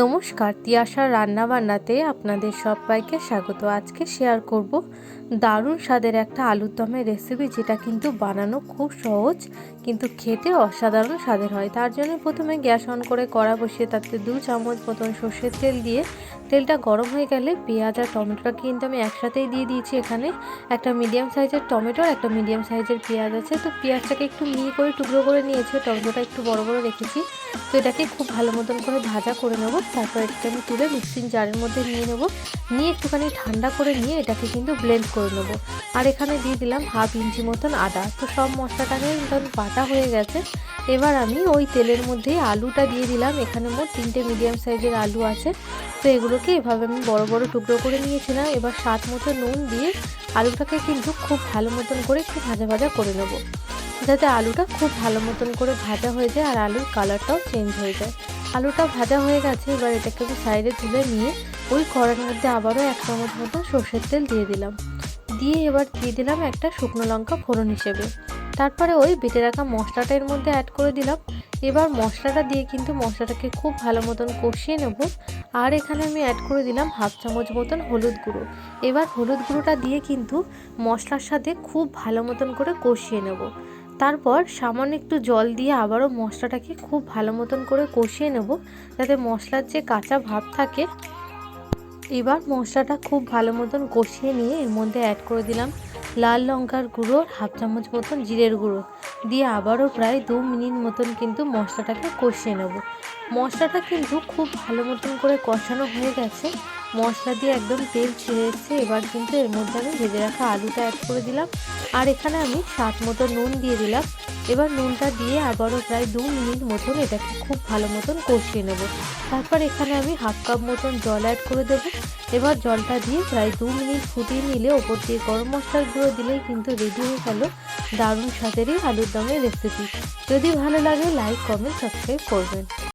নমস্কার, তিয়াশার রান্নাবান্নাতে আপনাদের সবাইকে স্বাগত। আজকে শেয়ার করব দারুণ স্বাদের একটা আলুর দমের রেসিপি যেটা কিন্তু বানানো খুব সহজ, কিন্তু খেতে অসাধারণ স্বাদের হয়। তার জন্য প্রথমে গ্যাস অন করে কড়া বসিয়ে তাতে দু চামচ মতন সর্ষের তেল দিয়ে তেলটা গরম হয়ে গেলে পেঁয়াজ আর টমেটোটা কিন্তু আমি একসাথেই দিয়ে দিয়েছি এখানে। একটা মিডিয়াম সাইজের টমেটো আর একটা মিডিয়াম সাইজের পেঁয়াজ আছে। তো পেঁয়াজটাকে একটু মিহি করে, টুকরো করে নিয়েছি। টমেটোটা একটু বড় বড় রেখেছি। তো এটাকে খুব ভালো মতন করে ভাজা করে নেব। তারপর এটাকে আমি তুলে মিক্সিং জারের মধ্যে নিয়ে নেব। নিয়ে একটুখানি ঠান্ডা করে নিয়ে এটাকে কিন্তু ব্লেন্ড করে নেব। আর এখানে দিয়ে দিলাম হাফ ইঞ্চি মতন আদা। তো সব মশলাটাকে ধরুন বাটা হয়ে গেছে। এবার আমি ওই তেলের মধ্যেই আলুটা দিয়ে দিলাম। এখানে মোট তিনটে মিডিয়াম সাইজের আলু আছে। তো এগুলোকে এভাবে আমি বড় বড় টুকরো করে নিয়েছিলাম। এবার স্বাদ মতো নুন দিয়ে আলুটাকে কিন্তু খুব ভালো মতন করে একটু ভাজা ভাজা করে নেব। যাতে আলুটা খুব ভালো মতন করে ভাজা হয়ে যায় আর আলুর কালারটাও চেঞ্জ হয়ে যায়। আলুটা ভাজা হয়ে গেছে, এবার এটাকে আমি সাইডে তুলে নিয়ে ওই কড়ার মধ্যে আবারও এক চামচ মতো সর্ষের তেল দিয়ে দিলাম। দিয়ে এবার দিয়ে দিলাম একটা শুকনো লঙ্কা ফোড়ন হিসেবে। তারপরে ওই বেটে রাখা মশলাটা এর মধ্যে অ্যাড করে দিলাম। এবার মশলাটা দিয়ে কিন্তু মশলাটাকে খুব ভালো মতন কষিয়ে নেব। আর এখানে আমি অ্যাড করে দিলাম হাফ চামচ মতন হলুদ গুঁড়ো। এবার হলুদ গুঁড়োটা দিয়ে কিন্তু মশলার সাথে খুব ভালো মতন করে কষিয়ে নেব। তারপর সামান্য একটু জল দিয়ে আবারও মশলাটাকে খুব ভালো মতন করে কষিয়ে নেব, যাতে মশলার যে কাঁচা ভাব থাকে। এবার মশলাটা খুব ভালো মতন কষিয়ে নিয়ে এর মধ্যে অ্যাড করে দিলাম। লাল লঙ্কার গুঁড়ো, হাফ চামচ মতন জিরের গুঁড়ো। দিয়ে আবারও প্রায় দু মিনিট মতন কিন্তু মশলাটাকে কষিয়ে নেব। মশলাটা কিন্তু খুব ভালো মতন করে কষানো হয়ে গেছে। মশলা দিয়ে একদম তেল ছেড়ে এসছে এবার কিন্তু এর মধ্যে আমি ভেজে রাখা আলুটা অ্যাড করে দিলাম। আর এখানে আমি স্বাদ মতো নুন দিয়ে দিলাম। এবার নুনটা দিয়ে আবারও প্রায় দু মিনিট মতন এটাকে খুব ভালো মতন কষিয়ে নেব। তারপর এখানে আমি হাফ কাপ মতন জল অ্যাড করে দেবো। এবার জলটা দিয়ে প্রায় দু মিনিট ফুটিয়ে নিলে ওপর দিয়ে গরম মশলার গুঁড়ো দিলেই কিন্তু রেডি হয়ে গেল দারুণ স্বাদেরই আলুর দমের রেসিপি যদি ভালো লাগে লাইক কমেন্ট সাবস্ক্রাইব করবেন।